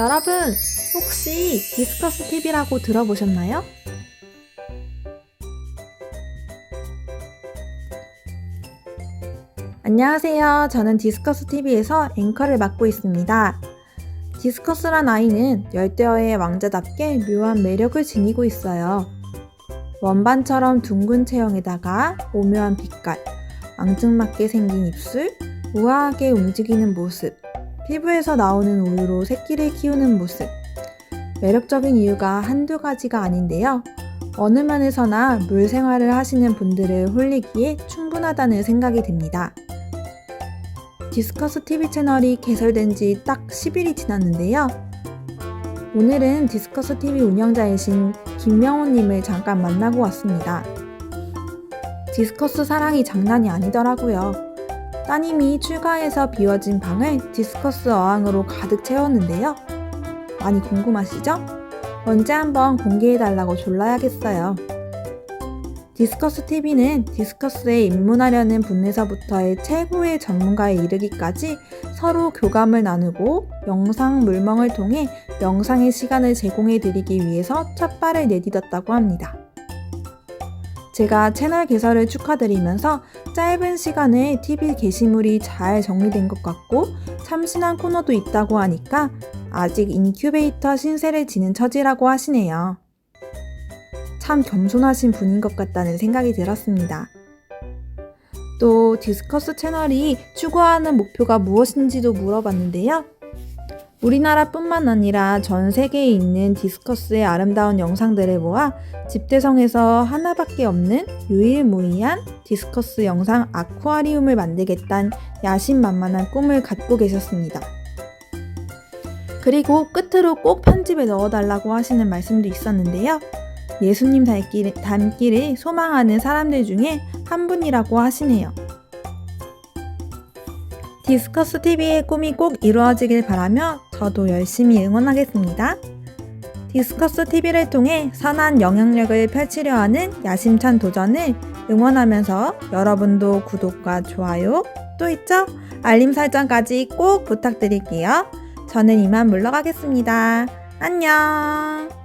여러분, 혹시 디스커스 TV라고 들어보셨나요? 안녕하세요. 저는 디스커스 TV에서 앵커를 맡고 있습니다. 디스커스란 아이는 열대어의 왕자답게 묘한 매력을 지니고 있어요. 원반처럼 둥근 체형에다가 오묘한 빛깔, 앙증맞게 생긴 입술, 우아하게 움직이는 모습, 피부에서 나오는 우유로 새끼를 키우는 모습. 매력적인 이유가 한두 가지가 아닌데요. 어느 면에서나 물 생활을 하시는 분들을 홀리기에 충분하다는 생각이 듭니다. 디스커스 TV 채널이 개설된 지 딱 10일이 지났는데요. 오늘은 디스커스 TV 운영자이신 김명호님을 잠깐 만나고 왔습니다. 디스커스 사랑이 장난이 아니더라고요. 따님이 출가해서 비워진 방을 디스커스 어항으로 가득 채웠는데요. 많이 궁금하시죠? 언제 한번 공개해달라고 졸라야겠어요. 디스커스 TV는 디스커스에 입문하려는 분에서부터의 최고의 전문가에 이르기까지 서로 교감을 나누고 영상 물멍을 통해 명상의 시간을 제공해 드리기 위해서 첫 발을 내딛었다고 합니다. 제가 채널 개설을 축하드리면서 짧은 시간에 TV 게시물이 잘 정리된 것 같고 참신한 코너도 있다고 하니까 아직 인큐베이터 신세를 지는 처지라고 하시네요. 참 겸손하신 분인 것 같다는 생각이 들었습니다. 또 디스커스 채널이 추구하는 목표가 무엇인지도 물어봤는데요. 우리나라뿐만 아니라 전 세계에 있는 디스커스의 아름다운 영상들을 모아 집대성에서 하나밖에 없는 유일무이한 디스커스 영상 아쿠아리움을 만들겠다는 야심만만한 꿈을 갖고 계셨습니다. 그리고 끝으로 꼭 편집에 넣어달라고 하시는 말씀도 있었는데요. 예수님 닮기를, 닮기를 소망하는 사람들 중에 한 분이라고 하시네요. 디스커스 TV의 꿈이 꼭 이루어지길 바라며 저도 열심히 응원하겠습니다. 디스커스 TV를 통해 선한 영향력을 펼치려 하는 야심찬 도전을 응원하면서 여러분도 구독과 좋아요 또 있죠? 알림 설정까지 꼭 부탁드릴게요. 저는 이만 물러가겠습니다. 안녕!